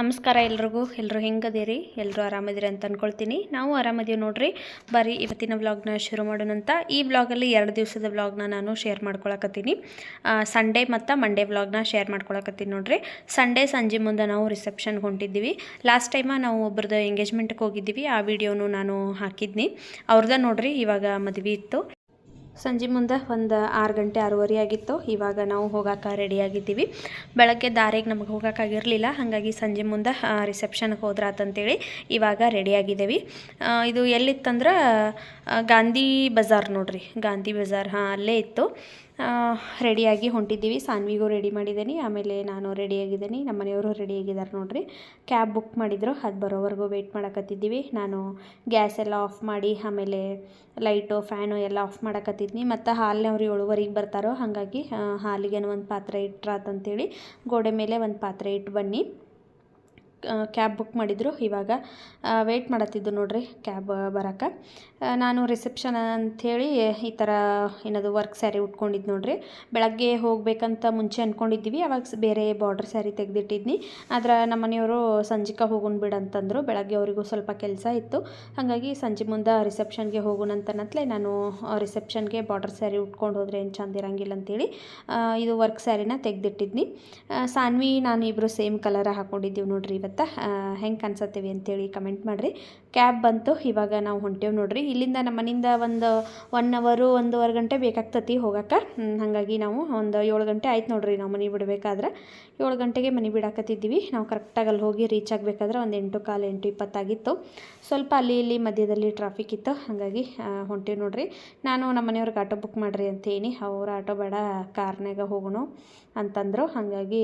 ನಮಸ್ಕಾರ ಎಲ್ರಿಗೂ. ಎಲ್ಲರೂ ಹೆಂಗದೀರಿ? ಎಲ್ಲರೂ ಆರಾಮದಿರಿ ಅಂತ ಅಂದ್ಕೊಳ್ತೀನಿ ನಾವು ಆರಾಮದೀವಿ ನೋಡ್ರಿ. ಬರೀ ಇವತ್ತಿನ ವ್ಲಾಗ್ನ ಶುರು ಮಾಡೋಣ ಅಂತ. ಈ ವ್ಲಾಗಲ್ಲಿ ಎರಡು ದಿವಸದ ವ್ಲಾಗ್ನ ನಾನು ಶೇರ್ ಮಾಡ್ಕೊಳಕತ್ತೀನಿ. ಸಂಡೇ ಮತ್ತು ಮಂಡೇ ವ್ಲಾಗ್ನ ಶೇರ್ ಮಾಡ್ಕೊಳಕತ್ತೀನಿ ನೋಡ್ರಿ. ಸಂಡೇ ಸಂಜೆ ಮುಂದೆ ನಾವು ರಿಸೆಪ್ಷನ್ಗೆ ಹೊಂಟಿದ್ದೀವಿ. ಲಾಸ್ಟ್ ಟೈಮ ನಾವು ಒಬ್ರದ್ದು ಎಂಗೇಜ್ಮೆಂಟ್ಗೆ ಹೋಗಿದ್ದೀವಿ. ಆ ವಿಡಿಯೋನು ನಾನು ಹಾಕಿದ್ನಿ. ಅವ್ರದ್ದು ನೋಡ್ರಿ, ಇವಾಗ ಮದುವೆ ಇತ್ತು. ಸಂಜೆ ಮುಂದೆ ಒಂದು ಆರು ಗಂಟೆ ಆರೂವರೆ ಆಗಿತ್ತು. ಇವಾಗ ನಾವು ಹೋಗೋಕೆ ರೆಡಿಯಾಗಿದ್ದೀವಿ ಬೆಳಗ್ಗೆ ದಾರಿಗೆ ನಮಗೆ ಹೋಗೋಕ್ಕಾಗಿರಲಿಲ್ಲ ಹಾಗಾಗಿ ಸಂಜೆ ಮುಂದೆ ರಿಸೆಪ್ಷನ್ಗೆ ಹೋದ್ರಾತಂತೇಳಿ ಇವಾಗ ರೆಡಿಯಾಗಿದ್ದೀವಿ ಇದು ಎಲ್ಲಿತ್ತಂದ್ರೆ ಗಾಂಧಿ ಬಜಾರ್ ನೋಡ್ರಿ. ಗಾಂಧಿ ಬಜಾರ್, ಹಾಂ, ಅಲ್ಲೇ ಇತ್ತು. ರೆಡಿಯಾಗಿ ಹೊಂಟಿದ್ದೀವಿ. ಸಾನ್ವಿಗೂ ರೆಡಿ ಮಾಡಿದ್ದೀನಿ. ಆಮೇಲೆ ನಾನು ರೆಡಿಯಾಗಿದ್ದೀನಿ. ನಮ್ಮ ಮನೆಯವರು ರೆಡಿಯಾಗಿದ್ದಾರೆ ನೋಡಿರಿ. ಕ್ಯಾಬ್ ಬುಕ್ ಮಾಡಿದ್ರು. ಅದು ಬರೋವರೆಗೂ ವೆಯ್ಟ್ ಮಾಡಕತ್ತಿದ್ದೀವಿ. ನಾನು ಗ್ಯಾಸ್ ಎಲ್ಲ ಆಫ್ ಮಾಡಿ, ಆಮೇಲೆ ಲೈಟು, ಫ್ಯಾನು ಎಲ್ಲ ಆಫ್ ಮಾಡಕತ್ತಿದ್ನಿ. ಮತ್ತು ಹಾಲಿನವ್ರು ಏಳುವರೆಗೆ ಬರ್ತಾರೋ, ಹಾಗಾಗಿ ಹಾಲಿಗೇನು ಒಂದು ಪಾತ್ರೆ ಇಟ್ರಾತಂತೇಳಿ ಗೋಡೆ ಮೇಲೆ ಒಂದು ಪಾತ್ರೆ ಇಟ್ಟು ಬನ್ನಿ. ಕ್ಯಾಬ್ ಬುಕ್ ಮಾಡಿದ್ರು. ಇವಾಗ ವೆಯ್ಟ್ ಮಾಡತ್ತಿದ್ದು ನೋಡ್ರಿ ಕ್ಯಾಬ್ ಬರೋಕೆ. ನಾನು ರಿಸೆಪ್ಷನ್ ಅಂಥೇಳಿ ಈ ಥರ ಏನದು ವರ್ಕ್ ಸ್ಯಾರಿ ಉಟ್ಕೊಂಡಿದ್ದು ನೋಡ್ರಿ. ಬೆಳಗ್ಗೆ ಹೋಗಬೇಕಂತ ಮುಂಚೆ ಅಂದ್ಕೊಂಡಿದ್ದೀವಿ ಅವಾಗ ಬೇರೆ ಬಾರ್ಡ್ರ್ ಸ್ಯಾರಿ ತೆಗೆದಿಟ್ಟಿದ್ನಿ. ಆದ್ರೆ ನಮ್ಮ ಮನೆಯವರು ಸಂಜಿಕ ಹೋಗೋಣ ಬಿಡು ಅಂತಂದರು. ಬೆಳಗ್ಗೆ ಅವರಿಗೂ ಸ್ವಲ್ಪ ಕೆಲಸ ಇತ್ತು. ಹಾಗಾಗಿ ಸಂಜೆ ಮುಂದೆ ರಿಸೆಪ್ಷನ್ಗೆ ಹೋಗೋಣ ಅಂತನತ್ಲೆ ನಾನು ರಿಸೆಪ್ಷನ್ಗೆ ಬಾರ್ಡರ್ ಸ್ಯಾರಿ ಉಟ್ಕೊಂಡು ಹೋದರೆ ಏನು ಚಂದ ಇರಂಗಿಲ್ಲ ಅಂತೇಳಿ ಇದು ವರ್ಕ್ ಸ್ಯಾರಿನ ತೆಗೆದಿಟ್ಟಿದ್ನಿ. ಸಾನ್ವಿ ನಾನು ಇಬ್ಬರು ಸೇಮ್ ಕಲರ್ ಹಾಕ್ಕೊಂಡಿದ್ದೀವಿ ನೋಡ್ರಿ ಇವತ್ತು ಹೆಂಗೆ ಕಾಣಿಸತ್ತೀವಿ ಅಂತೇಳಿ ಕಮೆಂಟ್ ಮಾಡಿರಿ. ಕ್ಯಾಬ್ ಬಂತು. ಇವಾಗ ನಾವು ಹೊಂಟೇವು ನೋಡ್ರಿ. ಇಲ್ಲಿಂದ ನಮ್ಮ ಮನೆಯಿಂದ ಒಂದು ಒನ್ ಅವರು ಒಂದೂವರೆ ಗಂಟೆ ಬೇಕಾಗ್ತತಿ ಹೋಗಕ್ಕೆ ಹಾಗಾಗಿ ನಾವು ಒಂದು ಏಳು ಗಂಟೆ ಆಯ್ತು ನೋಡ್ರಿ ನಾವು ಮನೆ ಬಿಡಬೇಕಾದ್ರೆ. ಏಳು ಗಂಟೆಗೆ ಮನೆ ಬಿಡಾಕತ್ತಿದ್ದೀವಿ. ನಾವು ಕರೆಕ್ಟಾಗಿ ಅಲ್ಲಿ ಹೋಗಿ ರೀಚ್ ಆಗಬೇಕಾದ್ರೆ ಒಂದು ಎಂಟು ಕಾಲು, ಎಂಟು ಇಪ್ಪತ್ತಾಗಿತ್ತು. ಸ್ವಲ್ಪ ಅಲ್ಲಿ ಇಲ್ಲಿ ಮಧ್ಯದಲ್ಲಿ ಟ್ರಾಫಿಕ್ ಇತ್ತು. ಹಾಗಾಗಿ ಹೊಂಟೀವಿ ನೋಡ್ರಿ. ನಾನು ನಮ್ಮ ಮನೆಯವ್ರಿಗೆ ಆಟೋ ಬುಕ್ ಮಾಡಿರಿ ಅಂತ ಹೇಳಿ ಅವ್ರ ಆಟೋ ಬೇಡ ಕಾರ್ನಾಗ ಹೋಗೋಣ ಅಂತಂದರು. ಹಾಗಾಗಿ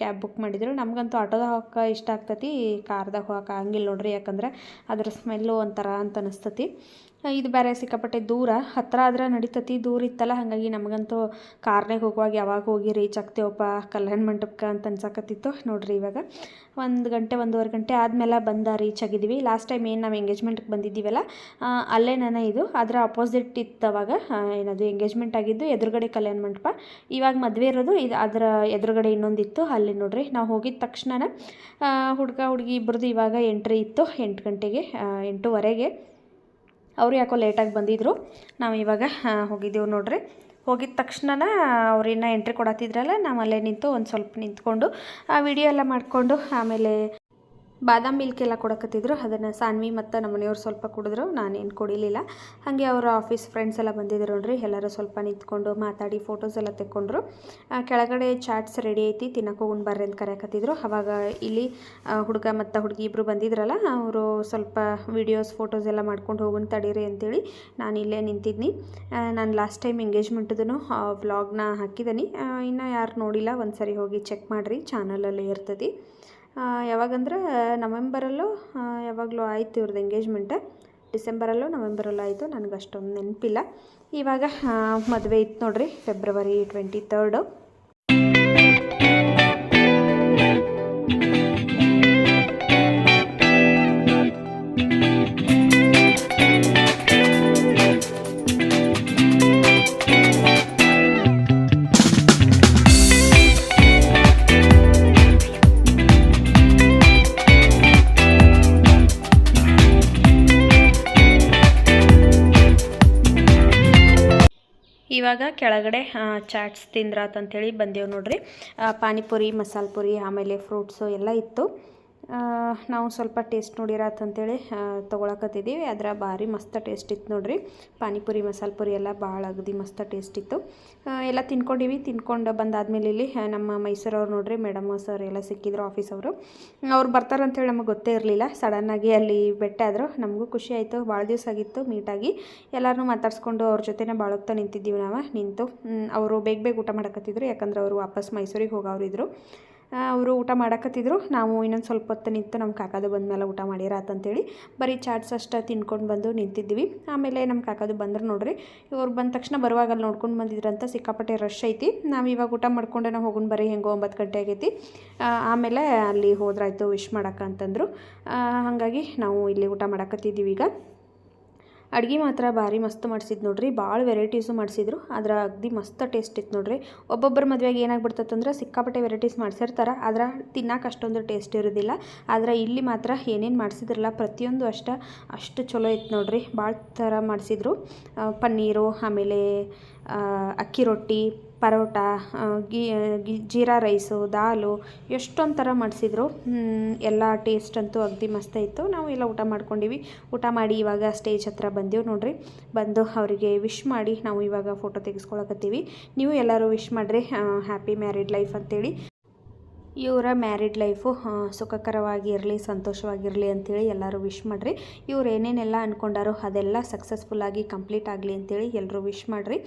ಕ್ಯಾಬ್ ಬುಕ್ ಮಾಡಿದರು. ನಮಗಂತೂ ಆಟೋದಾಗ ಹೋಗಕ್ಕೆ ಇಷ್ಟ ಆಗ್ತತಿ. ಕಾರ್ದಾಗ ಹೋಗಕ್ಕೆ ಆಗಂಗಿಲ್ಲ ನೋಡ್ರಿ. ಯಾಕಂದ್ರೆ ಅದ್ರ ಸ್ಮೆಲ್ಲು ಒಂಥರ ಅಂತ ಅನಿಸ್ತತಿ. ಇದು ಬೇರೆ ಸಿಕ್ಕಾಪಟ್ಟೆ ದೂರ. ಹತ್ತಿರ ಆದ್ರೆ ನಡಿತತಿ, ದೂರ ಇತ್ತಲ್ಲ. ಹಾಗಾಗಿ ನಮಗಂತೂ ಕಾರ್ನಾಗ ಹೋಗುವಾಗ ಯಾವಾಗ ಹೋಗಿ ರೀಚ್ ಆಗ್ತೇವಪ್ಪ ಕಲ್ಯಾಣ ಮಂಟಪಕ್ಕೆ ಅಂತ ಅನ್ಸಕತ್ತಿತ್ತು ನೋಡ್ರಿ ಇವಾಗ. ಒಂದು ಗಂಟೆ, ಒಂದೂವರೆ ಗಂಟೆ ಆದಮೇಲೆ ಬಂದ ರೀಚ್ ಆಗಿದ್ದೀವಿ ಲಾಸ್ಟ್ ಟೈಮ್ ಏನು ನಾವು ಎಂಗೇಜ್ಮೆಂಟ್ಗೆ ಬಂದಿದ್ದೀವಲ್ಲ ಅಲ್ಲೇ ನಾನು ಇದು. ಅದರ ಅಪೋಸಿಟ್ ಇತ್ತು ಅವಾಗ ಏನದು ಎಂಗೇಜ್ಮೆಂಟ್ ಆಗಿದ್ದು ಎದುರುಗಡೆ ಕಲ್ಯಾಣ ಮಂಟಪ. ಇವಾಗ ಮದುವೆ ಇರೋದು, ಇದು ಅದರ ಎದುರುಗಡೆ ಇನ್ನೊಂದಿತ್ತು. ಅಲ್ಲಿ ನೋಡ್ರಿ, ನಾವು ಹೋಗಿದ ತಕ್ಷಣ ಹುಡುಗ, ಹುಡುಗಿ ಇಬ್ಬರದು ಇವಾಗ ಎಂಟ್ರಿ ಇತ್ತು. ಎಂಟು ಗಂಟೆಗೆ ಎಂಟೂವರೆಗೆ. ಅವರು ಯಾಕೋ ಲೇಟಾಗಿ ಬಂದಿದ್ದರು ನಾವು ಇವಾಗ ಹೋಗಿದ್ದೆವು ನೋಡ್ರಿ. ಹೋಗಿದ ತಕ್ಷಣ ಅವ್ರಿನ್ನ ಎಂಟ್ರಿ ಕೊಡತ್ತಿದ್ರಲ್ಲ, ನಾವು ಅಲ್ಲೇ ನಿಂತು ಒಂದು ಸ್ವಲ್ಪ ನಿಂತ್ಕೊಂಡು ಆ ವಿಡಿಯೋ ಎಲ್ಲ ಮಾಡಿಕೊಂಡು ಆಮೇಲೆ ಬಾದಾಮ್ ಮಿಲ್ಕ್ ಎಲ್ಲ ಕೊಡಕತ್ತಿದ್ರು. ಅದನ್ನು ಸಾನ್ವಿ ಮತ್ತು ನಮ್ಮ ಮನೆಯವ್ರು ಸ್ವಲ್ಪ ಕುಡಿದ್ರು. ನಾನೇನು ಕುಡಿಲಿಲ್ಲ. ಹಾಗೆ ಅವರ ಆಫೀಸ್ ಫ್ರೆಂಡ್ಸ್ ಎಲ್ಲ ಬಂದಿದ್ರು ನೋಡ್ರಿ. ಎಲ್ಲರೂ ಸ್ವಲ್ಪ ನಿಂತ್ಕೊಂಡು ಮಾತಾಡಿ ಫೋಟೋಸ್ ಎಲ್ಲ ತೆಕ್ಕೊಂಡ್ರು. ಕೆಳಗಡೆ ಚಾಟ್ಸ್ ರೆಡಿ ಐತಿ. ತಿನ್ನೋಕೆ ಹೋಗಿ ಬರ್ರಿ ಅಂತ ಕರೆಯಕತ್ತಿದ್ರು. ಅವಾಗ ಇಲ್ಲಿ ಹುಡುಗ ಮತ್ತು ಹುಡುಗಿ ಇಬ್ಬರು ಬಂದಿದ್ರಲ್ಲ, ಅವರು ಸ್ವಲ್ಪ ವಿಡಿಯೋಸ್ ಫೋಟೋಸ್ ಎಲ್ಲ ಮಾಡ್ಕೊಂಡು ಹೋಗೋಣ ತಡೀರಿ ಅಂತೇಳಿ ನಾನು ಇಲ್ಲೇ ನಿಂತಿದ್ನಿ. ನಾನು ಲಾಸ್ಟ್ ಟೈಮ್ ಎಂಗೇಜ್ಮೆಂಟ್ದೂ ವ್ಲಾಗ್ನ ಹಾಕಿದ್ದೀನಿ ಇನ್ನು ಯಾರು ನೋಡಿಲ್ಲ ಒಂದು ಸರಿ ಹೋಗಿ ಚೆಕ್ ಮಾಡಿರಿ. ಚಾನಲಲ್ಲಿ ಇರ್ತದೆ ಯಾವಾಗಂದ್ರೆ, ನವೆಂಬರಲ್ಲೂ ಯಾವಾಗಲೂ ಆಯಿತು ಇವ್ರದ್ದು ಎಂಗೇಜ್ಮೆಂಟ ಡಿಸೆಂಬರಲ್ಲೂ, ನವೆಂಬರಲ್ಲೋ ಆಯಿತು ನನಗೆ ಅಷ್ಟೊಂದು ನೆನಪಿಲ್ಲ. ಇವಾಗ ಮದುವೆ ಇತ್ತು ನೋಡಿರಿ ಫೆಬ್ರವರಿ ಟ್ವೆಂಟಿ ತರ್ಡು ಇವಾಗ ಕೆಳಗಡೆ ಚಾಟ್ಸ್ ತಿಂದ್ರಾತಂಥೇಳಿ ಬಂದೇವು ನೋಡ್ರಿ. ಪಾನಿಪುರಿ ಮಸಾಲೆ ಪುರಿ ಆಮೇಲೆ ಫ್ರೂಟ್ಸು ಎಲ್ಲ ಇತ್ತು. ನಾವು ಸ್ವಲ್ಪ ಟೇಸ್ಟ್ ನೋಡಿರಾತಂತೇಳಿ ತೊಗೊಳಕತ್ತಿದ್ದೀವಿ. ಅದರ ಭಾರಿ ಮಸ್ತ ಟೇಸ್ಟ್ ಇತ್ತು ನೋಡ್ರಿ. ಪಾನಿಪುರಿ, ಮಸಾಲೆ ಪುರಿ ಎಲ್ಲ ಭಾಳ ಅಗದಿ ಮಸ್ತ ಟೇಸ್ಟ್ ಇತ್ತು. ಎಲ್ಲ ತಿನ್ಕೊಂಡಿವಿ. ತಿನ್ಕೊಂಡು ಬಂದಾದ್ಮೇಲೆ ಇಲ್ಲಿ ನಮ್ಮ ಮೈಸೂರವ್ರು ನೋಡಿರಿ ಮೇಡಮ್ ಸರ್ ಎಲ್ಲ ಸಿಕ್ಕಿದ್ರು ಆಫೀಸ್ ಅವರು. ಅವ್ರು ಬರ್ತಾರಂತೇಳಿ ನಮಗೆ ಗೊತ್ತೇ ಇರಲಿಲ್ಲ. ಸಡನ್ನಾಗಿ ಅಲ್ಲಿ ಬೆಟ್ಟ ಆದರು. ನಮಗೂ ಖುಷಿ ಆಯಿತು. ಭಾಳ ದಿವಸ ಆಗಿತ್ತು ಮೀಟಾಗಿ ಎಲ್ಲರೂ ಮಾತಾಡ್ಸ್ಕೊಂಡು ಅವ್ರ ಜೊತೆನೇ ಹೊತ್ತು ನಿಂತಿದ್ದೀವಿ ನಾವು, ನಿಂತು. ಅವರು ಬೇಗ ಬೇಗ ಊಟ ಮಾಡಕತ್ತಿದ್ರು. ಯಾಕಂದ್ರೆ ಅವರು ವಾಪಸ್ ಮೈಸೂರಿಗೆ ಹೋಗೋರಿದ್ರು ಅವರು ಊಟ ಮಾಡಕತ್ತಿದ್ರು. ನಾವು ಇನ್ನೊಂದು ಸ್ವಲ್ಪ ಹೊತ್ತು ನಿಂತು ನಮ್ಮ ಕಾಕಾದು ಬಂದಮೇಲೆ ಊಟ ಮಾಡಿರಾತಂತೇಳಿ ಬರೀ ಚಾಟ್ಸ್ ಅಷ್ಟೇ ತಿನ್ಕೊಂಡು ಬಂದು ನಿಂತಿದ್ವಿ. ಆಮೇಲೆ ನಮ್ಮ ಕಾಕದು ಬಂದ್ರೆ ನೋಡ್ರಿ. ಇವ್ರು ಬಂದ ತಕ್ಷಣ ಬರುವಾಗ ಅಲ್ಲಿ ನೋಡ್ಕೊಂಡು ಬಂದಿದ್ರಂತ ಸಿಕ್ಕಾಪಟ್ಟೆ ರಶ್ ಐತಿ. ನಾವು ಇವಾಗ ಊಟ ಮಾಡ್ಕೊಂಡೆ ನಾವು ಹೋಗೋಣ ಬರೀ ಹೆಂಗೋ ಒಂಬತ್ತು ಗಂಟೆ ಆಗೈತಿ. ಆಮೇಲೆ ಅಲ್ಲಿ ಹೋದ್ರಾಯ್ತು ವಿಶ್ ಮಾಡೋಕೆ ಅಂತಂದರು. ಹಾಗಾಗಿ ನಾವು ಇಲ್ಲಿ ಊಟ ಮಾಡಕತ್ತಿದ್ದೀವಿ ಈಗ. ಅಡುಗೆ ಮಾತ್ರ ಭಾರಿ ಮಸ್ತ್ ಮಾಡಿಸಿದ್ದು ನೋಡ್ರಿ, ಭಾಳ ವೆರೈಟೀಸು ಮಾಡಿಸಿದ್ರು ಅದರ ಅಗ್ದಿ ಮಸ್ತ್ ಟೇಸ್ಟ್ ಇತ್ತು ನೋಡ್ರಿ. ಒಬ್ಬೊಬ್ಬರ ಮದುವೆಗೆ ಏನಾಗ್ಬಿಡ್ತಂದ್ರೆ ಸಿಕ್ಕಾಪಟ್ಟೆ ವೆರೈಟೀಸ್ ಮಾಡಿಸಿರ್ತಾರೆ, ಆದ್ರೆ ತಿನ್ನಕ್ಕೆ ಅಷ್ಟೊಂದು ಟೇಸ್ಟ್ ಇರೋದಿಲ್ಲ. ಆದ್ರೆ ಇಲ್ಲಿ ಮಾತ್ರ ಏನೇನು ಮಾಡಿಸಿದ್ರಲ್ಲ, ಪ್ರತಿಯೊಂದು ಅಷ್ಟ, ಅಷ್ಟು ಚಲೋ ಇತ್ತು ನೋಡ್ರಿ, ಭಾಳ ಥರ ಮಾಡಿಸಿದ್ರು. ಪನ್ನೀರು, ಆಮೇಲೆ ಅಕ್ಕಿ ರೊಟ್ಟಿ ಪರೋಟ ಗಿ ಗಿ- ಜೀರಾ ರೈಸು, ದಾಲು ಎಷ್ಟೊಂದು ಥರ ಮಾಡಿಸಿದ್ರು ಎಲ್ಲ ಟೇಸ್ಟ್ ಅಂತೂ ಅಗದಿ ಮಸ್ತ ಇತ್ತು. ನಾವು ಎಲ್ಲ ಊಟ ಮಾಡ್ಕೊಂಡಿವಿ. ಊಟ ಮಾಡಿ ಇವಾಗ ಸ್ಟೇಜ್ ಹತ್ರ ಬಂದೆವು ನೋಡ್ರಿ. ಬಂದು ಅವರಿಗೆ ವಿಶ್ ಮಾಡಿ ನಾವು ಇವಾಗ ಫೋಟೋ ತೆಗೆಸ್ಕೊಳಕತ್ತೀವಿ. ನೀವು ಎಲ್ಲರೂ ವಿಶ್ ಮಾಡಿರಿ ಹ್ಯಾಪಿ ಮ್ಯಾರಿಡ್ ಲೈಫ್ ಅಂತೇಳಿ. ಇವರ ಮ್ಯಾರಿಡ್ ಲೈಫು ಸುಖಕರವಾಗಿರಲಿ, ಸಂತೋಷವಾಗಿರಲಿ ಅಂತೇಳಿ ಎಲ್ಲರೂ ವಿಶ್ ಮಾಡಿರಿ. ಇವ್ರು ಏನೇನೆಲ್ಲ ಅಂದ್ಕೊಂಡಾರೋ ಅದೆಲ್ಲ ಸಕ್ಸಸ್ಫುಲ್ಲಾಗಿ ಕಂಪ್ಲೀಟ್ ಆಗಲಿ ಅಂತೇಳಿ ಎಲ್ಲರೂ ವಿಶ್ ಮಾಡಿರಿ.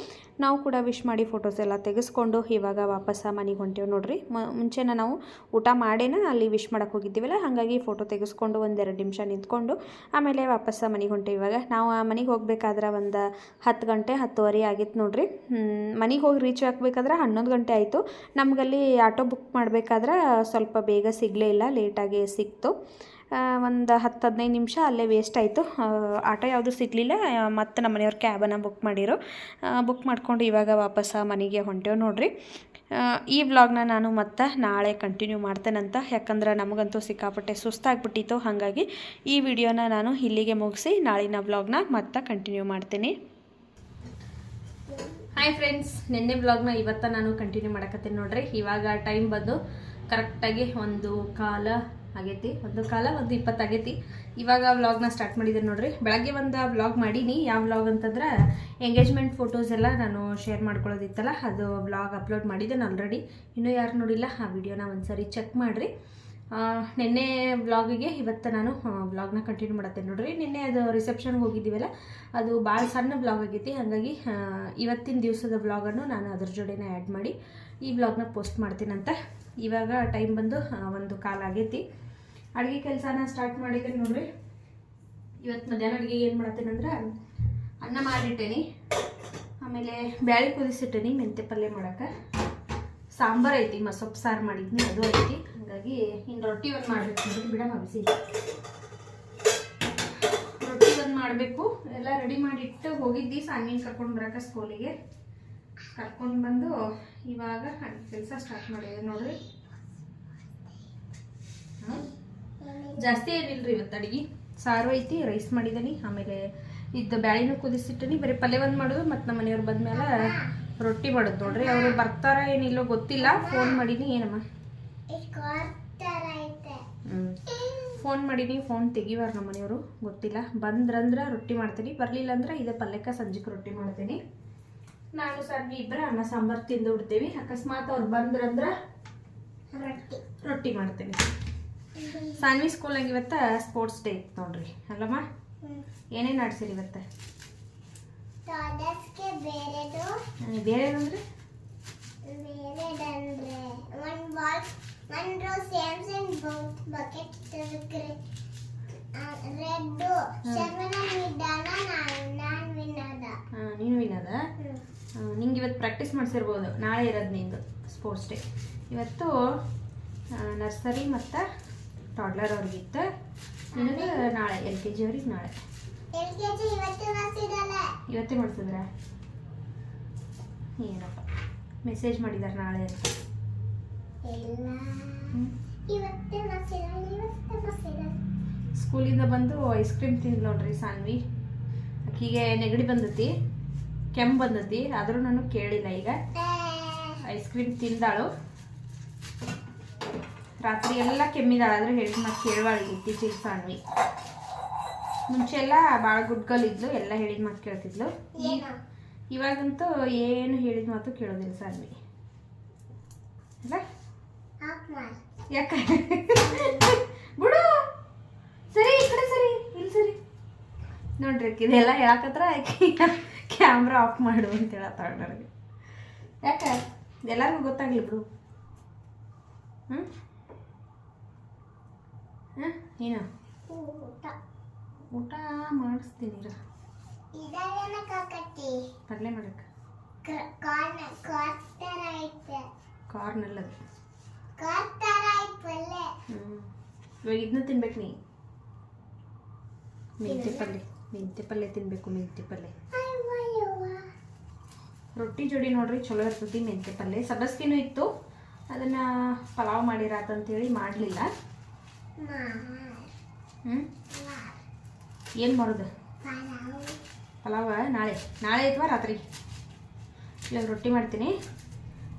ನಾವು ಕೂಡ ವಿಶ್ ಮಾಡಿ ಫೋಟೋಸ್ ಎಲ್ಲ ತೆಗೆಸ್ಕೊಂಡು ಇವಾಗ ವಾಪಸ್ ಮನೆಗೆ ಹೊಂಟೇವೆ ನೋಡಿರಿ. ಮುಂಚೆನ ನಾವು ಊಟ ಮಾಡೇನ ಅಲ್ಲಿ ವಿಶ್ ಮಾಡೋಕ್ಕೆ ಹೋಗಿದ್ದೀವಲ್ಲ, ಹಾಗಾಗಿ ಫೋಟೋ ತೆಗೆಸ್ಕೊಂಡು ಒಂದೆರಡು ನಿಮಿಷ ನಿಂತ್ಕೊಂಡು ಆಮೇಲೆ ವಾಪಸ್ ಮನೆಗೆ ಹೊಂಟೇವೆ ಇವಾಗ. ನಾವು ಆ ಮನೆಗೆ ಹೋಗ್ಬೇಕಾದ್ರೆ ಒಂದು ಹತ್ತು ಗಂಟೆ, ಹತ್ತುವರೆ ಆಗಿತ್ತು ನೋಡಿರಿ. ಮನೆಗೆ ಹೋಗಿ ರೀಚ್ ಆಗಬೇಕಾದ್ರೆ ಹನ್ನೊಂದು ಗಂಟೆ ಆಯಿತು. ನಮಗಲ್ಲಿ ಆಟೋ ಬುಕ್ ಮಾಡಬೇಕಾದ್ರೆ ಸ್ವಲ್ಪ ಬೇಗ ಸಿಗಲೇ ಇಲ್ಲ ಲೇಟಾಗಿ ಸಿಕ್ತು. ಒಂದು ಹತ್ತು ಹದಿನೈದು ನಿಮಿಷ ಅಲ್ಲೇ ವೇಸ್ಟ್ ಆಯಿತು. ಆಟೋ ಯಾವುದು ಸಿಗಲಿಲ್ಲ. ಮತ್ತು ನಮ್ಮ ಮನೆಯವ್ರ ಕ್ಯಾಬನ್ನು ಬುಕ್ ಮಾಡಿರು. ಬುಕ್ ಮಾಡಿಕೊಂಡು ಇವಾಗ ವಾಪಸ್ ಮನೆಗೆ ಹೊಂಟೇವು ನೋಡ್ರಿ. ಈ ವ್ಲಾಗ್ನ ನಾನು ಮತ್ತೆ ನಾಳೆ ಕಂಟಿನ್ಯೂ ಮಾಡ್ತೇನಂತ ಯಾಕಂದ್ರೆ ನಮಗಂತೂ ಸಿಕ್ಕಾಪಟ್ಟೆ ಸುಸ್ತಾಗ್ಬಿಟ್ಟಿತ್ತು. ಹಾಗಾಗಿ ಈ ವಿಡಿಯೋನ ನಾನು ಇಲ್ಲಿಗೆ ಮುಗಿಸಿ ನಾಳಿನ ವ್ಲಾಗ್ನ ಮತ್ತೆ ಕಂಟಿನ್ಯೂ ಮಾಡ್ತೀನಿ. ಹಾಯ್ ಫ್ರೆಂಡ್ಸ್ ನಿನ್ನೆ ವ್ಲಾಗ್ನ ಇವತ್ತ ನಾನು ಕಂಟಿನ್ಯೂ ಮಾಡಕತ್ತೀನಿ ನೋಡ್ರಿ. ಇವಾಗ ಟೈಮ್ ಬಂದು ಕರೆಕ್ಟಾಗಿ ಒಂದು ಕಾಲ ಆಗೈತಿ, ಒಂದು ಕಾಲ ಒಂದು ಇಪ್ಪತ್ತು ಆಗೈತಿ. ಇವಾಗ ವ್ಲಾಗ್ನ ಸ್ಟಾರ್ಟ್ ಮಾಡಿದ್ದೀನಿ ನೋಡ್ರಿ. ಬೆಳಗ್ಗೆ ಒಂದು ವ್ಲಾಗ್ ಮಾಡೀನಿ. ಯಾವ ವ್ಲಾಗ್ ಅಂತಂದ್ರೆ ಎಂಗೇಜ್ಮೆಂಟ್ ಫೋಟೋಸ್ ಎಲ್ಲ ನಾನು ಶೇರ್ ಮಾಡ್ಕೊಳ್ಳೋದಿತ್ತಲ್ಲ, ಅದು ವ್ಲಾಗ್ ಅಪ್ಲೋಡ್ ಮಾಡಿದ್ದೇನೆ ಆಲ್ರೆಡಿ ಇನ್ನೂ ಯಾರು ನೋಡಿಲ್ಲ, ಆ ವಿಡಿಯೋನ ಒಂದ್ಸರಿ ಚೆಕ್ ಮಾಡಿರಿ. ನಿನ್ನೆ ವ್ಲಾಗಿಗೆ ಇವತ್ತು ನಾನು ವ್ಲಾಗ್ನ ಕಂಟಿನ್ಯೂ ಮಾಡತ್ತೆ ನೋಡ್ರಿ. ನಿನ್ನೆ ಅದು ರಿಸೆಪ್ಷನ್ಗೆ ಹೋಗಿದ್ದೀವಲ್ಲ, ಅದು ಭಾಳ ಸಣ್ಣ ವ್ಲಾಗ್ ಆಗೈತಿ. ಹಾಗಾಗಿ ಇವತ್ತಿನ ದಿವಸದ ವ್ಲಾಗನ್ನು ನಾನು ಅದ್ರ ಜೋಡಿನೇ ಆ್ಯಡ್ ಮಾಡಿ ಈ ವ್ಲಾಗ್ನ ಪೋಸ್ಟ್ ಮಾಡ್ತೀನಂತ ಇವಾಗ ಟೈಮ್ ಬಂದು ಒಂದು ಕಾಲ ಆಗೈತಿ. ಅಡುಗೆ ಕೆಲಸನ ಸ್ಟಾರ್ಟ್ ಮಾಡಿದ್ದೀನಿ ನೋಡ್ರಿ. ಇವತ್ತು ಮಧ್ಯಾಹ್ನ ಅಡುಗೆ ಏನು ಮಾಡತ್ತೇನಂದ್ರೆ ಅನ್ನ ಮಾಡಿಟ್ಟೇನಿ. ಆಮೇಲೆ ಬ್ಯಾಳಿ ಕುದಿಸಿಟ್ಟೇನಿ, ಮೆಂತ್ಯ ಪಲ್ಯ ಮಾಡೋಕ್ಕೆ ಸಾಂಬಾರು ಐತಿ ಮಸೊಪ್ಪು ಸಾರು ಮಾಡಿದ್ನಿ, ಅದು ಐತಿ. ಹಾಗಾಗಿ ಇನ್ನು ರೊಟ್ಟಿ ಒಂದು ಮಾಡಬೇಕು ನೋಡ್ರಿ ಬಿಡ ರೊಟ್ಟಿ ಒಂದು ಮಾಡಬೇಕು. ಎಲ್ಲ ರೆಡಿ ಮಾಡಿಟ್ಟು ಹೋಗಿದ್ದಿ ಸಾಂಗಿನ ಕರ್ಕೊಂಡು ಬರಕ್ಕೆ ಸ್ಕೂಲಿಗೆ ಕರ್ಕೊಂಡು ಬಂದು ಇವಾಗ ಕೆಲಸ ಸ್ಟಾರ್ಟ್ ಮಾಡಿದೆ ನೋಡ್ರಿ. ಜಾಸ್ತಿ ಏನಿಲ್ರಿ ಇವತ್ತು ಅಡಿಗೆ? ಸಾರು ಐತಿ ರೈಸ್ ಮಾಡಿದ್ದೀನಿ ಆಮೇಲೆ ಇದು ಬ್ಯಾಳಿನೂ ಕುದಿಸಿಟ್ಟಿನಿ, ಬರೀ ಪಲ್ಯ ಒಂದು ಮಾಡೋದು, ಮತ್ತು ನಮ್ಮ ಮನೆಯವ್ರು ಬಂದ್ಮೇಲೆ ರೊಟ್ಟಿ ಮಾಡೋದು ನೋಡ್ರಿ. ಅವರು ಬರ್ತಾರ ಏನಿಲ್ಲೋ ಗೊತ್ತಿಲ್ಲ ಫೋನ್ ಮಾಡೀನಿ, ಏನಮ್ಮ? ಫೋನ್ ಮಾಡೀನಿ ಫೋನ್ ತೆಗಿವಾರ ನಮ್ಮ ಮನೆಯವರು, ಗೊತ್ತಿಲ್ಲ. ಬಂದ್ರಂದ್ರೆ ರೊಟ್ಟಿ ಮಾಡ್ತೀನಿ ಬರಲಿಲ್ಲ ಅಂದ್ರೆ ಇದೇ ಪಲ್ಯಕ್ಕೆ ಸಂಜೆಗೆ ರೊಟ್ಟಿ ಮಾಡ್ತೀನಿ. ನಾನು ಸರ್ವಿ ಇಬ್ಬರ ಅನ್ನ ಸಾಂಬಾರು ತಿಂದು ಬಿಡ್ತೀವಿ ಅಕಸ್ಮಾತ್ ಅವ್ರು ಬಂದ್ರಂದ್ರೆ ರೊಟ್ಟಿ ಮಾಡ್ತೀನಿ ಸಾನ್ವಿ ಸ್ಕೂಲಾಗ ಇವತ್ತ ಸ್ಪೋರ್ಟ್ಸ್ ಡೇ ಇತ್ತು ನೋಡ್ರಿ ಅಲ್ಲಮ್ಮ ಏನೇನು ಆಡ್ಸಿರಿ ಇವತ್ತ ಬೇರೆ ಆ, ನೀನು ವಿನದ ನಿಂಗೆ ಇವತ್ತು ಪ್ರಾಕ್ಟೀಸ್ ಮಾಡಿಸಿರ್ಬೋದು. ನಾಳೆ ಇರೋದು ನಿಂದು ಸ್ಪೋರ್ಟ್ಸ್ ಡೇ ಇವತ್ತು ನರ್ಸರಿ ಮತ್ತು ಟಾಡ್ಲರ್ ಅವ್ರಿಗಿತ್ತು ನಿನಗೆ ನಾಳೆ ಎಲ್ ಕೆ ಜಿ ಅವ್ರಿಗೆ ನಾಳೆ. ಇವತ್ತು ಮಾಡ್ತಿದ್ರ ಏನಪ್ಪ ಮೆಸೇಜ್ ಮಾಡಿದ್ದಾರೆ ನಾಳೆ ಅಂತ. ಸ್ಕೂಲಿಂದ ಬಂದು ಐಸ್ ಕ್ರೀಮ್ ತಿಂದ್ ನೋಡ್ರಿ ಸಾನ್ವಿ ಆಕಿಗೆ ನೆಗಡಿ ಬಂದತಿ. ಕೆಮ್ಮು ಬಂದತಿ ಆದರೂ ನಾನು ಕೇಳಿಲ್ಲ ಈಗ. ಐಸ್ ಕ್ರೀಮ್ ತಿಂದಾಳು. ರಾತ್ರಿ ಎಲ್ಲ ಕೆಮ್ಮಿದಾಳು ಆದ್ರೆ ಹೇಳಿ ಮಾತು ಕೇಳುವಾಳಿಗೆ ಇತ್ತೀಚೆಗೆ ಸಾಣ್ವಿ ಮುಂಚೆ ಎಲ್ಲ ಭಾಳ ಗುಡ್ಗಲ್ ಇದ್ಲು ಎಲ್ಲ ಹೇಳಿದ ಮಾತು ಕೇಳ್ತಿದ್ಲು. ಇವಾಗಂತೂ ಏನು ಹೇಳಿದ ಮಾತು ಕೇಳೋದಿಲ್ಲ ಸಾನ್ವಿ. ಅಲ್ಲ ಯಾಕೆ? ಬಿಡು. ಸರಿ ಈ ಕಡೆ ಸರಿ ಇಲ್ಲಿ ಸರಿ. ನೋಡ್ರಿ ಇದೆಲ್ಲ ಹೇಳಕತ್ರ ಆಕಿ. ಕ್ಯಾಮ್ರಾ ಆಫ್ ಮಾಡು ಅಂತ ಹೇಳತ್ತಾಳ ನನಗೆ. ಯಾಕೆ? ಎಲ್ಲರಿಗೂ ಗೊತ್ತಾಗ್ಲಿ ಬಿಡು ಹ್ಞೂ ಹಾಂ ಏನು ಊಟ. ಊಟ ಮಾಡಿಸ್ತೀನಿ ಪಲ್ಯ ಮಾಡಕ್ಕೆ ಪಲ್ಲೆ ಹ್ಞೂ ಇವಾಗ ಇದನ್ನ ತಿನ್ಬೇಕು ನೀ. ಮೆಂತ್ಯ ಪಲ್ಯ. ಮೆಂತ್ಯ ಪಲ್ಲೆ ತಿನ್ನಬೇಕು ಮೆಂತ್ಯ ಪಲ್ಯ. ಅಯ್ಯವ್ವ. ರೊಟ್ಟಿ ಜೋಡಿ ನೋಡ್ರಿ, ಚಲೋ ಇರ್ತೈತಿ ಮೆಂತ್ಯ ಪಲ್ಯ ಸಬ್ಬಸ್ಗಿನೂ ಇತ್ತು ಅದನ್ನು ಪಲಾವ್ ಮಾಡಿರಾತಂತೇಳಿ ಮಾಡಲಿಲ್ಲ ಮಾ. ಹ್ಞೂ ಮಾ. ಏನು ಮಾಡೋದು ಪಲಾವ್. ನಾಳೆ ನಾಳೆ ಅಥವಾ ರಾತ್ರಿ ಇವಾಗ ರೊಟ್ಟಿ ಮಾಡ್ತೀನಿ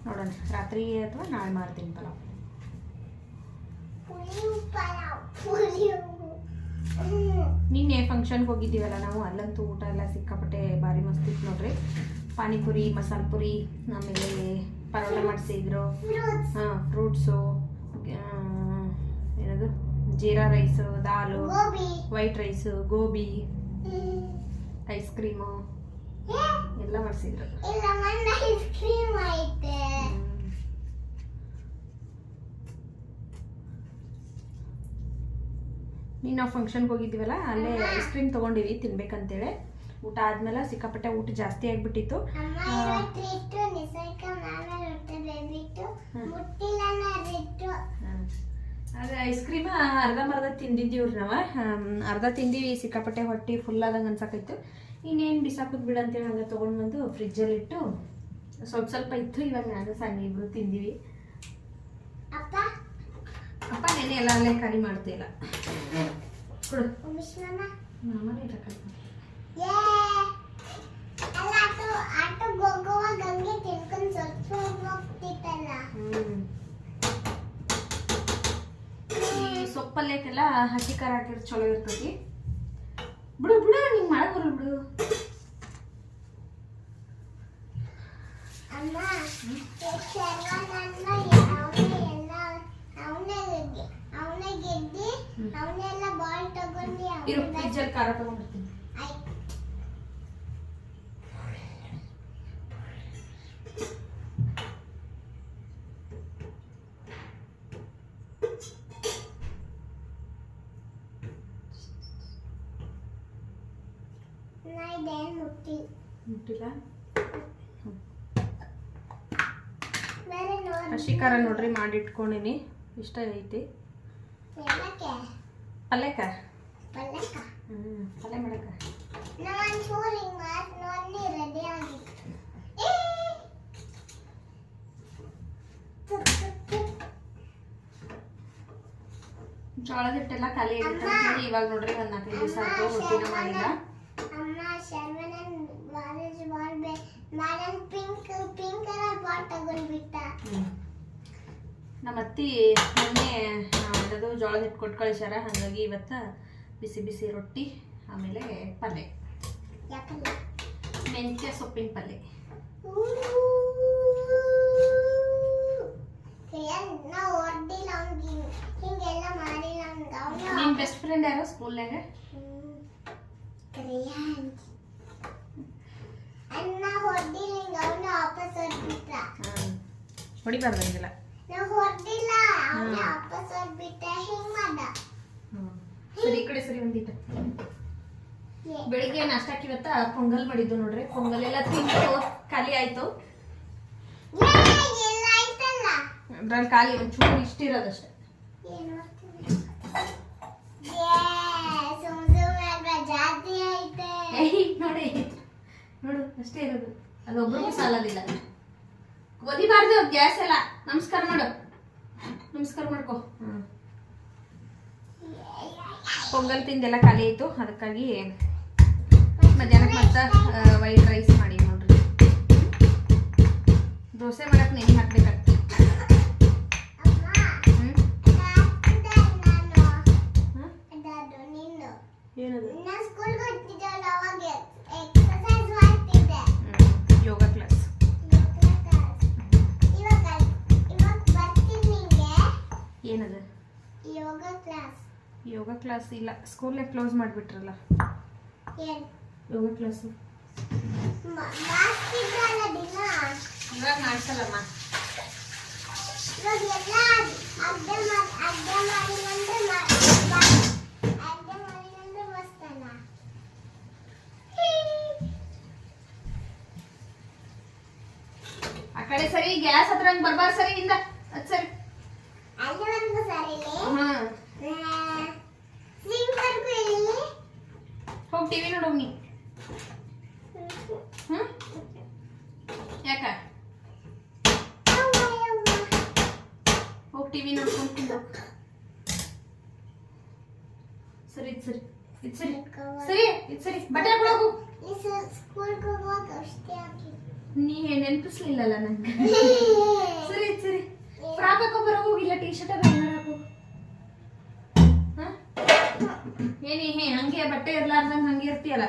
ನೋಡೋಣ ರಾತ್ರಿ ಅಥವಾ ನಾಳೆ ಮಾಡ್ತೀನಿ ಪಲಾವ್. ಹ್ಮ್. ನಿನ್ನೆ ಫಂಕ್ಷನ್ಗೆ ಹೋಗಿದ್ದೀವಲ್ಲ ನಾವು, ಅಲ್ಲಂತೂ ಊಟ ಎಲ್ಲ ಸಿಕ್ಕಾಪಟ್ಟೆ ಭಾರಿ ಮಸ್ತ್ ಇತ್ತು ನೋಡ್ರಿ ಪಾನಿಪುರಿ ಮಸಾಲೆ ಪುರಿ ಆಮೇಲೆ ಪರೋಟ ಮಾಡಿಸಿದ್ರು. ಹಾ ಫ್ರೂಟ್ಸು ಏನದು? ಜೀರಾ ರೈಸು ದಾಲು. ವೈಟ್ ರೈಸು ಗೋಬಿ ಐಸ್ ಕ್ರೀಮು ಎಲ್ಲ ಮಾಡಿಸಿದ್ರು. ನೀನು ನಾವು ಫಂಕ್ಷನ್ಗೆ ಹೋಗಿದ್ದೀವಲ್ಲ, ಅಲ್ಲೇ ಐಸ್ ಕ್ರೀಮ್ ತೊಗೊಂಡಿವಿ, ತಿನ್ಬೇಕಂತೇಳಿ. ಊಟ ಆದ್ಮೇಲೆ ಸಿಕ್ಕಾಪಟ್ಟೆ ಊಟ ಜಾಸ್ತಿ ಆಗಿಬಿಟ್ಟಿತ್ತು. ಅದೇ ಐಸ್ ಕ್ರೀಮ್ ಅರ್ಧಂಬರ್ಧ ತಿಂದಿದ್ದೀವ್ರಿ ನಾವು. ಅರ್ಧ ತಿಂದೀವಿ ಸಿಕ್ಕಾಪಟ್ಟೆ ಹೊಟ್ಟೆ ಫುಲ್ ಆದಂಗ ಅನ್ಸಕೈತು. ಇನ್ನೇನು ಬಿಸಾಕೋದು ಬಿಡ ಅಂತೇಳಿ ಹಂಗೆ ತೊಗೊಂಡು ಬಂದು ಫ್ರಿಜ್ಜಲ್ಲಿ ಇಟ್ಟು ಸ್ವಲ್ಪ ಸ್ವಲ್ಪ ಇತ್ತು ಇವಾಗ ನಾನು ಸಣ್ಣ ಇಬ್ರು ತಿಂದೀವಿ. ಅಪ್ಪ? ಅಪ್ಪ ನೆನೆ ಎಲ್ಲ ಅಲ್ಲೇ ಕರಿ ಮಾಡ್ತಿಲ್ಲ. ಕೊಡು. ಉಮಿಶ್ವನ ಸೊಪ್ಪಲ್ಲೇಕೆಲ್ಲ ಹಸಿ ಖಾರ ಹಾಕಿದ್ರೆ ಚಲೋ ಇರ್ತೈತಿ. ಬಿಡು ಬಿಡು ನಿಂಗೆ ಮಾಡಕ್ ಬರಲ್ಲ ಬಿಡು. ಅಮ್ಮ ಫ್ರಿಜ್ಜಲ್ಲಿ ಅವನೇ ಎಲ್ಲ ಅವನೇ ಅವನೇ ಗೆದ್ದಿ ಹ್ಮ್. ಅವನೆಲ್ಲ ಬಾಲ್ ತಗೊಂಡು ಇರು ಅವ್ನ ಫ್ರಿಜ್ಜಲ್ಲಿ ಖಾರ ತಗೊಂಡ್ಬರ್ತೀನಿ ಆಯ್ತು ನಾ ಇದೇನು ಮುಟ್ಟಿ ಮುಟ್ಟಿಲ್ಲ ಬೇರೆ ನೋಡಿ ಹಸಿ ಖಾರ ನೋಡ್ರಿ ಮಾಡಿಟ್ಕೊಂಡಿನಿ. ಇಷ್ಟ ಐತಿ. ಪಲ್ಯಕ್ಕ? ಹ್ಞೂ ಪಲ್ಯ ಮಾಡಕ್ಕ. ರೆಡಿ ತುಕ್. ಜೋಳದ ಹಿಟ್ಟೆಲ್ಲ ಖಾಲಿ ಆಗಿತ್ತು ಇವಾಗ ನೋಡ್ರಿ ಒಂದು ನಾಲ್ಕೈದು ದಿವಸ ಆಯ್ತು ರೊಟ್ಟಿನ ಮಾಡಿಲ್ಲ. ಪಿಂಕ್ ಪಿಂಕ್ ಕಲರ್ ಬಾಲ್ ತಗೊಂಡ್ಬಿಟ್ಟ. ನಮ್ಮ ಅತ್ತಿ ಮೊನ್ನೆ ಅದು ಜೋಳ ಜೋಳದ ಹಿಟ್ಟು ಕೊಟ್ಟು ಕಳಿಸ್ಯಾರ ಹಾಗಾಗಿ ಇವತ್ತು ಬಿಸಿ ಬಿಸಿ ರೊಟ್ಟಿ ಆಮೇಲೆ ಪಲ್ಯ ಮೆಂತ್ಯ ಸೊಪ್ಪಿನ ಪಲ್ಯ ನಿಮ್ಮ ಬೆಸ್ಟ್ ಫ್ರೆಂಡ್ ಯಾರು ಸ್ಕೂಲ್ನಾಗ ಹೊಡಿಬಾರ್ದಂಗಿಲ್ಲ ಸರಿ ಈ ಕಡೆ ಸರಿ ಬೆಳಿಗ್ಗೆ ನಾಷ್ಟಕ್ಕೆ ಇವತ್ತ ಪೊಂಗಲ್ ಮಾಡಿದ್ದು ನೋಡ್ರಿ. ಪೊಂಗಲ್ ಎಲ್ಲ ತಿಂದು ಖಾಲಿ ಆಯ್ತು. ಅದ್ರಲ್ಲಿ ಖಾಲಿ ಒಂಚೂರು ಇಷ್ಟಿರೋದಷ್ಟೇ ನೋಡಿ. ನೋಡು ಅಷ್ಟೇ ಇರೋದು. ಅದೊಬ್ಬರಿಗೂ ಸಾಲೋದಿಲ್ಲ. ಒದಿಬಾರ್ದು ಗ್ಯಾಸ್ ಎಲ್ಲ. ನಮಸ್ಕಾರ ಮಾಡು. ನಮಸ್ಕಾರ ಮಾಡ್ಕೋ. ಪೊಂಗಲ್ ತಿಂದೆಲ್ಲ ಖಾಲಿ ಆಯ್ತು ಅದಕ್ಕಾಗಿ ಮಧ್ಯಾಹ್ನಕ್ಕೆ ಮತ್ತೆ ವೈಟ್ ರೈಸ್ ಮಾಡಿ ನೋಡ್ರಿ. ದೋಸೆ ಮಾಡಕ್ ನೆನೆ ಹಾಕ್ಬೇಕಾಗ್ತದೆ. ಏನದು? ಯೋಗ ಕ್ಲಾಸ್ ಇಲ್ಲ ಸ್ಕೂಲೇ ಕ್ಲೋಸ್ ಮಾಡಿಬಿಟ್ರಲ್ಲ? ಯೋಗ ಕ್ಲಾಸು ಇವಾಗ ಮಾಡ್ಸಲ್ಲಮ್ಮ. ಆ ಕಡೆ ಸರಿ ಗ್ಯಾಸ್ ಹತ್ರ ಹಂಗೆ ಬರ್ಬಾರ್ದು ಸರಿ ಇಂದ ಅದು ಸರಿ. ಹಾಂ. ಹೋಗಿ ಟಿವಿ ನೋಡು ಹ್ಮ್? ಯಾಕ? ಹೋಗಿ ಟಿವಿ ನೋಡ್ಕೊಂಡು ಸರಿ ಸರಿ ಸರಿ ಸರಿ ಸರಿ, ಬಟ್ಟೆ ಹಾಕೊಳ್ಳೋಗು ಸ್ಕೂಲ್ಗೆ ಹೋಗುವಾಗ ಅಷ್ಟೇ ಹಾಕಿ ನೀ ನೆನಪಿಸ್ಲಿಲ್ಲಲ್ಲ ನಂಗೆ? ಸರಿ ಸರಿ. ಫ್ರಾಕ್ ಹಾಕೊಂಬರೋ ಹೋಗಿಲ್ಲ ಟೀ ಶರ್ಟ್ ಬ್ಯಾನರ್ ಏನಿ ಹೇ ಹಂಗೆ ಬಟ್ಟೆ ಇರ್ಲಾರ್ದಂಗ್ ಹಂಗೆ ಇರ್ತೀಯಲ್ಲ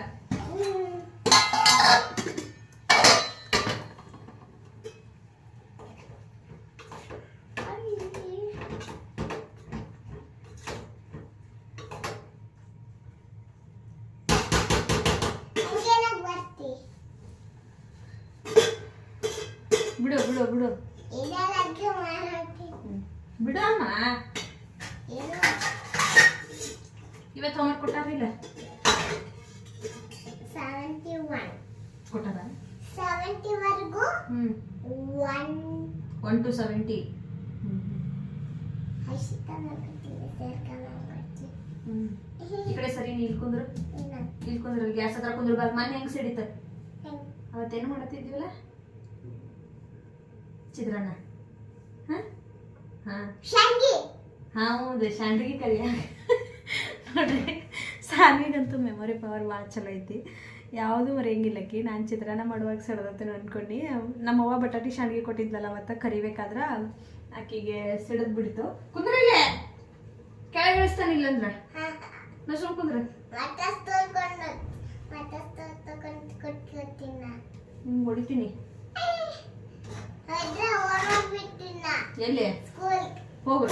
ಹಂಗೇನಾಗ್ ಬರ್ತಿ ಬಿಡು ಬಿಡು ಬಿಡು ಇದೆಲ್ಲ ಅಡ್ಗೆ ಮಾಡಾಕಿ ಹ್ಮ್. ಬಿಡು ಅಮ್ಮ ಏನು ಇವತ್ತು ಹೋಮ್ವರ್ಕ್ ಕೊಟ್ಟಾರಿಲ್ಲ ಸೆವೆಂಟಿ ಒನ್ ಕೊಟ್ಟಾರ ಸೆವೆಂಟಿವರೆಗೂ ಹ್ಮ್ ಒನ್ ಟು ಸೆವೆಂಟಿ ಈ ಕಡೆ ಸರಿ ನೀ ಇಲ್ಲಿ ಕುಂದ್ರು. ಗ್ಯಾಸ್ ಹತ್ರ ಕುಂದ್ರು. ಬಾರ್ ಮನೆ ಹೆಂಗ್ ಸಿಡಿತ? ಅವತ್ತೇನು ಮಾಡತ್ತಿದ್ವಿಲ್ಲ ಚಿತ್ರಾನ್ನ. ಹಾ? ಹಾ. ಶಂಗಿ ಹೌದು ಶಾಂಡ್ರಿಗೆ ಕರಿಯ. ನೋಡ್ರಿ ಸಾನಿಗಂತೂ ಮೆಮೊರಿ ಪವರ್ ಭಾಳ ಚಲೋ ಐತಿ. ಯಾವುದು ಮರೆಯಂಗಿಲ್ಲಕ್ಕಿ ನಾನು ಚಿತ್ರಾನ್ನ ಮಾಡುವಾಗ ಸಿಡದತ್ತೇನೆ ಅನ್ಕೊಂಡು. ನಮ್ಮವ್ವ ಬಟಾಟಿ ಶಾಣಿಗೆ ಕೊಟ್ಟಿದ್ಲಲ್ಲ ಅವತ್ತ ಕರಿಬೇಕಾದ್ರೆ ಆಕಿಗೆ ಸಿಡದ್ ಬಿಡ್ತು. ಕುಂದ್ರಿಲ್ಲೇ ಕೆಳಗೆ ಇಲ್ಲಂದ್ರೆ. ನಾ ಸುಮ್ ಕುಂದ್ರೆ. ಕೊಟ್ಕೊತೀನ ಹೊಡಿತೀನಿ. ಎಲ್ಲಿ? ಹೋಗು.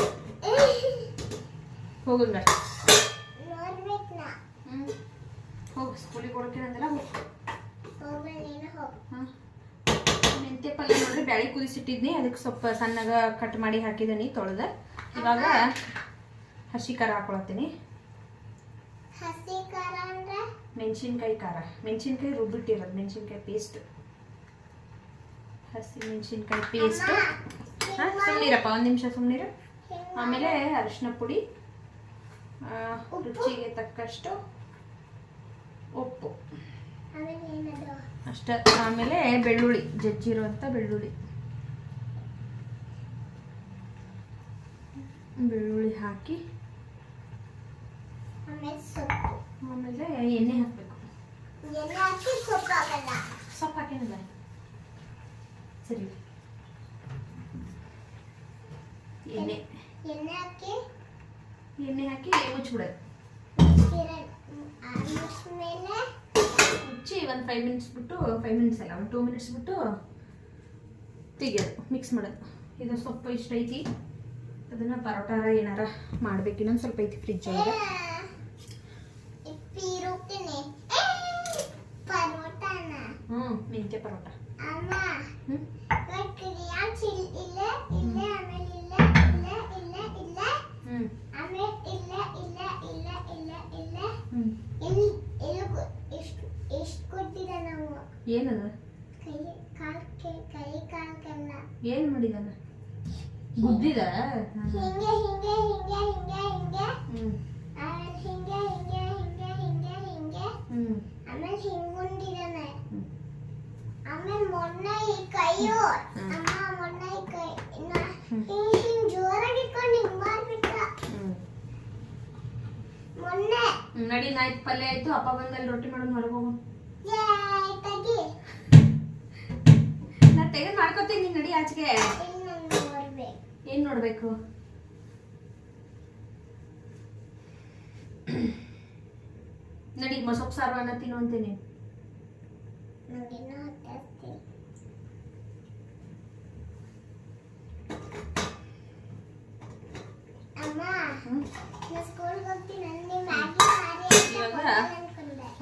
ಹೋಗು ಹ್ಞೂ ಹೋಗು ಸ್ಕೂಲಿಗೆ ಕೊಡೋಕೇನಂದಲ್ಲ ಹೋಗಿ. ಮೆಂತ್ಯ ಪಲ್ಯ ನೋಡ್ರಿ ಬ್ಯಾಳಿ ಕುದಿಸಿಟ್ಟಿದ್ನಿ ಅದಕ್ಕೆ ಸ್ವಲ್ಪ ಸಣ್ಣಗ ಕಟ್ ಮಾಡಿ ಹಾಕಿದ್ದೀನಿ ತೊಳೆದ. ಇವಾಗ ಹಸಿ ಖಾರ ಹಾಕೊಳತ್ತೀನಿ. ಮೆಣಸಿನ್ಕಾಯಿ ಖಾರ. ಮೆಣಸಿನ್ಕಾಯಿ ರುಬ್ಬಿಟ್ಟಿರೋದು ಮೆಣಸಿನ್ಕಾಯಿ ಪೇಸ್ಟ್ ಹಸಿ ಮೆಣಸಿನ್ಕಾಯಿ ಪೇಸ್ಟ್ ಹಾಂ ಸುಮ್ಮನಿರಪ್ಪ ಒಂದು ನಿಮಿಷ ಸುಮ್ಮನಿರು ಆಮೇಲೆ ಅರಿಶಿನ ಪುಡಿ ರುಚಿಗೆ ತಕ್ಕಷ್ಟು ಉಪ್ಪು. ಆಮೇಲೆ ಏನದು ಅಷ್ಟ. ಆಮೇಲೆ ಬೆಳ್ಳುಳ್ಳಿ ಜಜ್ಜಿರುವಂಥ ಬೆಳ್ಳುಳ್ಳಿ. ಬೆಳ್ಳುಳ್ಳಿ ಹಾಕಿ. ಆಮೇಲೆ ಸೊಪ್ಪು ಆಮೇಲೆ ಎಣ್ಣೆ ಹಾಕಬೇಕು. ಎಣ್ಣೆ ಹಾಕಿ ಸೊಪ್ಪು ಆಗಲ್ಲ ಸೊಪ್ಪು ಹಾಕಿನಲ್ಲ ಸರಿ. ಎಣ್ಣೆ. ಎಣ್ಣೆ ಹಾಕಿ ಎಣ್ಣೆ ಹಾಕಿ ಮುಚ್ಚಿಬಿಡೋದು ಮುಚ್ಚಿದ್ಮೇಲೆ ಮುಚ್ಚಿ ಒಂದು ಫೈವ್ ಮಿನಿಟ್ಸ್ ಬಿಟ್ಟು ಫೈವ್ ಮಿನಿಟ್ಸ್ ಅಲ್ಲ ಒಂದು ಟೂ ಮಿನಿಟ್ಸ್ ಬಿಟ್ಟು ತೆಗಿಯೋದು ಮಿಕ್ಸ್ ಮಾಡೋದು. ಇದು ಸೊಪ್ಪು ಇಷ್ಟ ಐತಿ. ಅದನ್ನು ಪರೋಟಾರ ಏನಾರ ಮಾಡ್ಬೇಕು ಇನ್ನೊಂದು ಸ್ವಲ್ಪ ಐತಿ ಫ್ರಿಜ್ ಒಳಗೆ. ಹ್ಞೂ ಮೆಂತ್ಯ ಪರೋಟ. ಹ್ಞೂ ಕ್ರಿಯಾನ್ಸ್ ಇಲ್ಲೇ ಇಲ್ಲೇ ಆಮೇಲೆ ಇಲ್ಲೇ ಇಲ್ಲೇ ಇಲ್ಲೇ ಇಲ್ಲೇ ಹ್ಞೂ ಆಮೇಲೆ ಇಲ್ಲೇ ಇಲ್ಲೇ ಇಲ್ಲೇ ಇಲ್ಲೇ ಇಲ್ಲೇ ಹ್ಞೂ ಇಲ್ಲಿ ಇಲ್ಲಿ ಕೊ- ಇಷ್ಟು ಇಷ್ಟು ಕೊಟ್ಟಿದ ನಾವು ಏನದ ಕೈ ಕಾಲ್ ಕೈ ಕೈ ಕಾಲ್ಗೆಲ್ಲ ಏನು ಮಾಡಿದಾನ ಗುದ್ದಿದ? ಹಿಂಗೆ ಹಿಂಗೆ ಹಿಂಗೆ ಹಿಂಗೆ ಹಿಂಗೆ. ಹ್ಞೂ ಆಮೇಲೆ ಹಿಂಗೆ ಹಿಂಗೆ ಹಿಂಗೆ ಹಿಂಗೆ ಹಿಂಗೆ. ಹ್ಞೂ ಆಮೇಲೆ ಹಿಂಗುಂಡಿದಾನೆ ಹ್ಮ್. ಆಮೇಲೆ ಮೊನ್ನೆ ಈ ಕೈಯು ಹ್ಮ್. ಅಮ್ಮ ಮೊನ್ನೆ ಈ ಕೈ ಇನ್ನ ಹ್ಮ್. ಹಿಂಗ್ ಹಿಂಗ್ ಜೋರಾಗಿ ಇಟ್ಕೊಂಡು ಹಿಂಗ್ ಮಾಡ್ಬಿಟ್ಟ. ಹ್ಞೂ ಮೊನ್ನೆ ನಡಿ ನಾಯ್ತು ಪಲ್ಯ ಆಯ್ತು. ಅಪ್ಪ ಬಂದಲ್ಲಿ ರೊಟ್ಟಿ ಮಾಡೋದು ಹೊರಗೆ ಹೋಗು. ತೆಗೆದು ಮಾಡ್ಕೊತೀನಿ ನಡಿ ಆಚೆಗೆ. ಏನ್ ನೋಡ್ಬೇಕು? ನಡಿ ಮಸೊಪ್ಪು ಸಾರು ಅನ್ನ ತಿನ್ನು ಅಂತೀನಿ.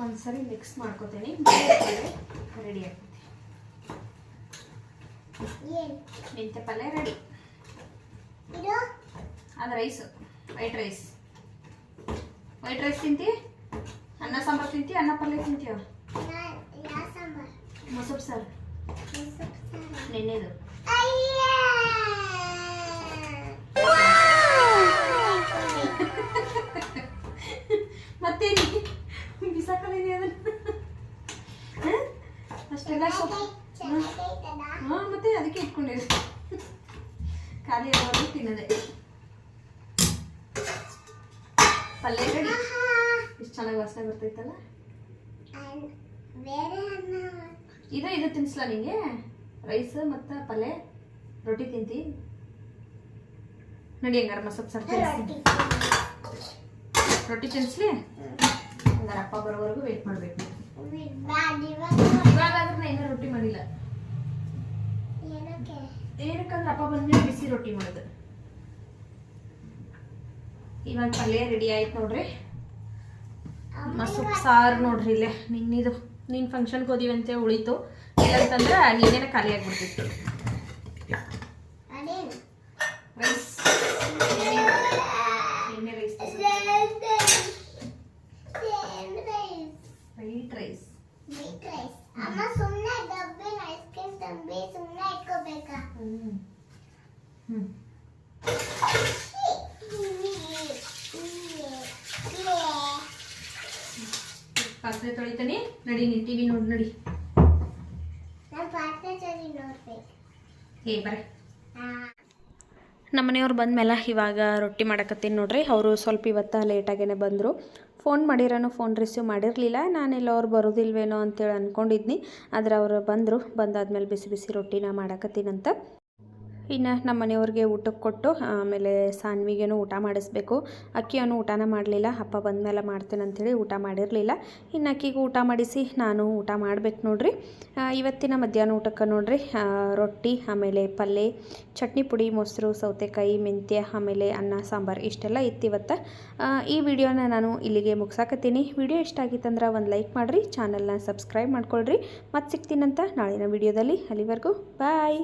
ಒಂದ್ಸರಿ ಮಿಕ್ಸ್ ಮಾಡ್ಕೋತೀನಿ. ರೆಡಿ ಆಗ್ತೈತಿ ಏನ್ ಮೆಂತ್ಯ ಪಲ್ಯ ರೆಡಿ ಇದು ಅದು rice white rice white rice ತಿಂತಿ ಅನ್ನ ಸಾಂಬಾರು ತಿಂತಿ ಅನ್ನ ಪಲ್ಯ ತಿಂತೀವ ನಾ ಯಾವ ಸಾಂಬಾರ್ ಮೊಸಪ್ಪು ಸಾರು ಮೊಸರು ಸಾರು ನೆನ್ನೆದು ಅಯ್ಯ ಮತ್ತೇನಿ ಬಿಸಾಕಲೇನಿ ಅದನ್ನ ಇದೆಲ್ಲ ಸ್ವಲ್ಪ ಚೆನ್ನಾಗೈತದ ಹಾಂ ಮತ್ತೆ ಅದಕ್ಕೆ ಇಟ್ಕೊಂಡಿರಿ ಖಾಲಿ ಇರೋದು ತಿನ್ನದೆ. ಪಲ್ಯ ಕಡಿ ಎಷ್ಟು ಚೆನ್ನಾಗಿ ವಾಸನೆ ಬರ್ತೈತಲ್ಲ? ಇದು ಇದು ತಿನ್ಸ್ಲಾ ನಿಂಗೆ? ರೈಸ್ ಮತ್ತು ಪಲ್ಯ? ರೊಟ್ಟಿ ತಿಂತಿ? ನಡಿ ಹೆಂಗಾರ ಮಸಪ್ ಸರ್ ರೊಟ್ಟಿ ತಿನ್ನಿಸ್ಲಿ ತಿನ್ಸ್ಲಿ? ಹಂಗಾರ ಅಪ್ಪ ಬರೋವರೆಗೂ ವೇಟ್ ಮಾಡಬೇಕು. ಬ್ಯಾಡ್ ಇವಾಗ ಇವಾಗ ಆದ್ರೆ ನಾ ಇನ್ನೂ ರೊಟ್ಟಿ ಮಾಡಿಲ್ಲ. ಏನಕ್ಕೆ? ಏನಕ್ಕಂದ್ರೆ ಅಪ್ಪ ಬಂದ್ಮೇಲೆ ಬಿಸಿ ರೊಟ್ಟಿ ಮಾಡೋದು. ಇವಾಗ ಪಲ್ಯ ರೆಡಿ ಆಯ್ತು ನೋಡ್ರಿ. ಮಸೂಪ್ ಸಾರು ನೋಡ್ರಿ ಇಲ್ಲೇ. ನಿನ್ನಿದು ನಿನ್ನ ಫಂಕ್ಷನ್ಗೆ ಹೋದಿವಂತೆ ಉಳಿತು. ಇಲ್ಲಂತಂದ್ರೆ ನೀನೇನ ಖಾಲಿ ಆಗ್ಬಿಡ್ತಿತ್ತು ಅದೇನು ರೈಸ್ ಎಣ್ಣೆ rice white rice Big rice. ಅಮ್ಮ ಸುಮ್ಮನೆ ಡಬ್ಬಿನ ಐಸ್ ಕ್ರೀಮ್ ತಂಬಿ ಸುಮ್ಮನೆ ಇಟ್ಕೋಬೇಕಾ ಹ್ಞೂ ಹ್ಞೂ ಪಾತ್ರೆ ತೊಳಿತಾನೆ ನಡಿ ಟಿವಿ ನೋಡಿ ನಡಿ. ಏ ಬರ್ರಿ. ಆ, ನಮ್ಮ ಮನೆಯವ್ರು ಬಂದಮೇಲೆ ಇವಾಗ ರೊಟ್ಟಿ ಮಾಡಕತ್ತೀನಿ ನೋಡ್ರಿ. ಅವರು ಸ್ವಲ್ಪ ಇವತ್ತು ಲೇಟಾಗೇನೆ ಬಂದರು. ಫೋನ್ ಮಾಡಿರೋನು ಫೋನ್ ರಿಸೀವ್ ಮಾಡಿರಲಿಲ್ಲ. ನಾನೆಲ್ಲ ಅವ್ರು ಬರೋದಿಲ್ವೇನೋ ಅಂತೇಳಿ ಅಂದ್ಕೊಂಡಿದ್ನಿ ಆದರೆ ಅವರು ಬಂದರು. ಬಂದಾದ್ಮೇಲೆ ಬಿಸಿ ಬಿಸಿ ರೊಟ್ಟಿನ ಮಾಡಕತ್ತೀನಂತ. ಇನ್ನು ನಮ್ಮ ಮನೆಯವ್ರಿಗೆ ಊಟಕ್ಕೆ ಕೊಟ್ಟು, ಆಮೇಲೆ ಸಾನ್ವಿಗೇನು ಊಟ ಮಾಡಿಸ್ಬೇಕು. ಅಕ್ಕಿಯನ್ನು ಊಟನ ಮಾಡಲಿಲ್ಲ. ಅಪ್ಪ ಬಂದಮೇಲೆ ಮಾಡ್ತೇನೆ ಅಂಥೇಳಿ ಊಟ ಮಾಡಿರಲಿಲ್ಲ. ಇನ್ನು ಅಕ್ಕಿಗೆ ಊಟ ಮಾಡಿಸಿ ನಾನು ಊಟ ಮಾಡಬೇಕು ನೋಡ್ರಿ. ಇವತ್ತಿನ ಮಧ್ಯಾಹ್ನ ಊಟಕ್ಕೆ ನೋಡ್ರಿ ರೊಟ್ಟಿ, ಆಮೇಲೆ ಪಲ್ಯ ಚಟ್ನಿ ಪುಡಿ, ಮೊಸರು, ಸೌತೆಕಾಯಿ, ಮೆಂತ್ಯ, ಆಮೇಲೆ ಅನ್ನ, ಸಾಂಬಾರು ಇಷ್ಟೆಲ್ಲ ಇತ್ತು ಇವತ್ತು ಈ ವಿಡಿಯೋನ ನಾನು ಇಲ್ಲಿಗೆ ಮುಗಿಸಾಕತ್ತೀನಿ. ವಿಡಿಯೋ ಇಷ್ಟ ಆಗಿತ್ತಂದ್ರೆ ಒಂದು ಲೈಕ್ ಮಾಡಿರಿ, ಚಾನಲ್ನ ಸಬ್ಸ್ಕ್ರೈಬ್ ಮಾಡ್ಕೊಳ್ರಿ. ಮತ್ತೆ ಸಿಗ್ತೀನಂತ ನಾಳಿನ ವಿಡಿಯೋದಲ್ಲಿ ಅಲ್ಲಿವರೆಗೂ. ಬಾಯ್!